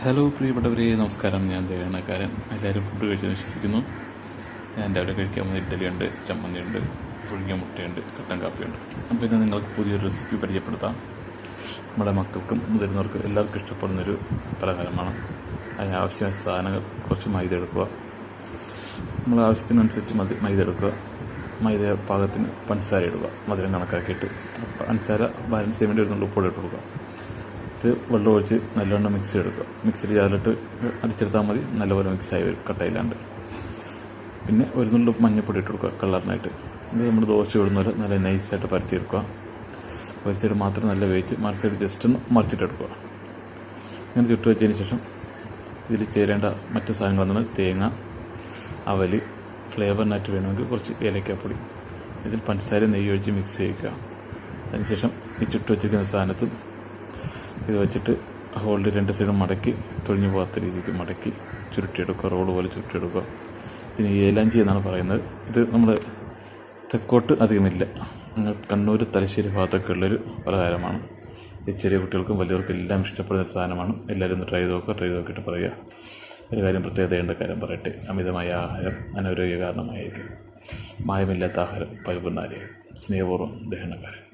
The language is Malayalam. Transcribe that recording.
ഹലോ പ്രിയപ്പെട്ടവരെ നമസ്കാരം. ഞാൻ ദേവണക്കാരൻ എല്ലാവരും ഫുഡ് കഴിച്ചു വിശ്വസിക്കുന്നു. ഞാൻ രാവിലെ കഴിക്കാൻ വന്ന ഇഡ്ഡലിയുണ്ട് ചമ്മന്തിയുണ്ട് പുഴുങ്ങിയ മുട്ടയുണ്ട് കട്ടൻ കാപ്പിയുണ്ട്. അപ്പോൾ ഇന്ന് നിങ്ങൾക്ക് പുതിയൊരു റെസിപ്പി പരിചയപ്പെടുത്താം. നമ്മുടെ മക്കൾക്കും മുതിർന്നവർക്കും എല്ലാവർക്കും ഇഷ്ടപ്പെടുന്നൊരു പലഹാരമാണ് അതിന് ആവശ്യമായ സാധനങ്ങൾ കുറച്ച് മൈദ എടുക്കുക. നമ്മൾ ആവശ്യത്തിനനുസരിച്ച് മതി മൈദ എടുക്കുക. മൈദ പാകത്തിന് പഞ്ചസാര ഇടുക. മധുരം കണക്കാക്കിയിട്ട് പഞ്ചസാര ബാലൻസ് ചെയ്യാൻ വേണ്ടി ഒരു ഇട്ട് കൊടുക്കുക. ഇത് വെള്ളം ഒഴിച്ച് നല്ലവണ്ണം മിക്സ് എടുക്കുക മിക്സിയിൽ ജാറിലിട്ട് അടിച്ചെടുത്താൽ മതി. നല്ലപോലെ മിക്സായി വരും കട്ടയില്ലാണ്ട് പിന്നെ ഒരു നുള്ളു മഞ്ഞപ്പൊടി ഇട്ട് കൊടുക്കുക കളറിനായിട്ട് ഇത് നമ്മൾ ദോശ ഇടുന്ന പോലെ നല്ല നൈസായിട്ട് പരത്തിയെടുക്കുക. ഒരു സൈഡ് മാത്രം നല്ല വേവിച്ച് മറു സൈഡ് ജസ്റ്റ് ഒന്ന് മറിച്ചിട്ടെടുക്കുക. ഇങ്ങനെ ചുട്ട് വെച്ചതിന് ശേഷം ഇതിൽ ചേരേണ്ട മറ്റ് സാധനങ്ങളെന്ന് തേങ്ങ അവൽ ഫ്ലേവറിനായിട്ട് വേണമെങ്കിൽ കുറച്ച് ഏലക്കാപ്പൊടി. ഇതിൽ പഞ്ചസാര നെയ്യ് ഒഴിച്ച് മിക്സ് ചെയ്യിക്കുക അതിനുശേഷം ഈ ചുട്ട് വെച്ചിരിക്കുന്ന സാധനത്ത് ഇത് വെച്ചിട്ട് ഹോൾഡ് രണ്ട് സൈഡും മടക്കി തൊഴിഞ്ഞു പോകാത്ത രീതിക്ക് മടക്കി ചുരുട്ടിയെടുക്കുക റോൾ പോലെ ചുരുട്ടിയെടുക്കുക. ഇതിന് ഏലാഞ്ചി എന്നാണ് പറയുന്നത്. ഇത് നമ്മൾ തെക്കോട്ട് അധികമില്ല കണ്ണൂർ തലശ്ശേരി ഭാഗത്തൊക്കെ ഉള്ളൊരു പലഹാരമാണ്. ഇത് ചെറിയ കുട്ടികൾക്കും വലിയവർക്കും എല്ലാം ഇഷ്ടപ്പെടുന്ന ഒരു സാധനമാണ്. എല്ലാവരും ഒന്ന് ട്രൈ നോക്കുക ട്രൈ നോക്കിയിട്ട് പറയുക. ഒരു കാര്യം പ്രത്യേകതയുണ്ട് കാര്യം പറയട്ടെ. അമിതമായ ആഹാരം അനാരോഗ്യ കാരണമായിരിക്കും മായമില്ലാത്ത ആഹാരം പരിപൂർണാരിയായി സ്നേഹപൂർവം ദഹനക്കാരൻ